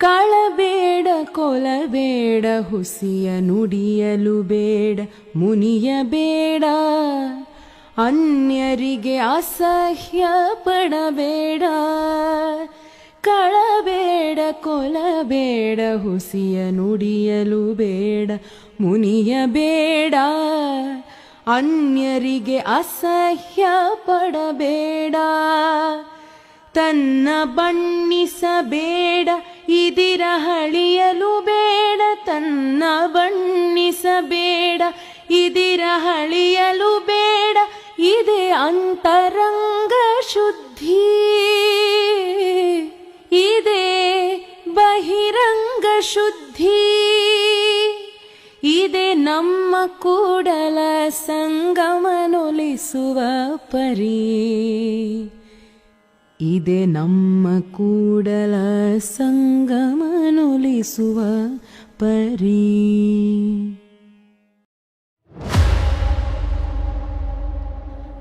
ಕಳಬೇಡ ಕೊಲಬೇಡ ಹುಸಿಯ ನುಡಿಯಲು ಬೇಡ ಮುನಿಯಬೇಡ ಅನ್ಯರಿಗೆ ಅಸಹ್ಯ ಪಡಬೇಡ ಕೊಲಬೇಡ ಹುಸಿಯ ನುಡಿಯಲು ಬೇಡ, ಮುನಿಯ ಬೇಡ, ಅನ್ಯರಿಗೆ ಅಸಹ್ಯ ಪಡಬೇಡ. ತನ್ನ ಬಣ್ಣಿಸಬೇಡ, ಇದಿರ ಹಳಿಯಲು ಬೇಡ, ತನ್ನ ಬಣ್ಣಿಸಬೇಡ, ಇದಿರ ಹಳಿಯಲು ಬೇಡ, ಇದೆ ಅಂತರಂಗ ಶುದ್ಧಿ. ಶುದ್ಧಿ ಇದೆ ನಮ್ಮ ಕೂಡಲ ಸಂಗಮನೊಲಿಸುವ ಪರಿ. ಇದೆ ನಮ್ಮ ಕೂಡಲ ಸಂಗಮನೊಲಿಸುವ ಪರಿ.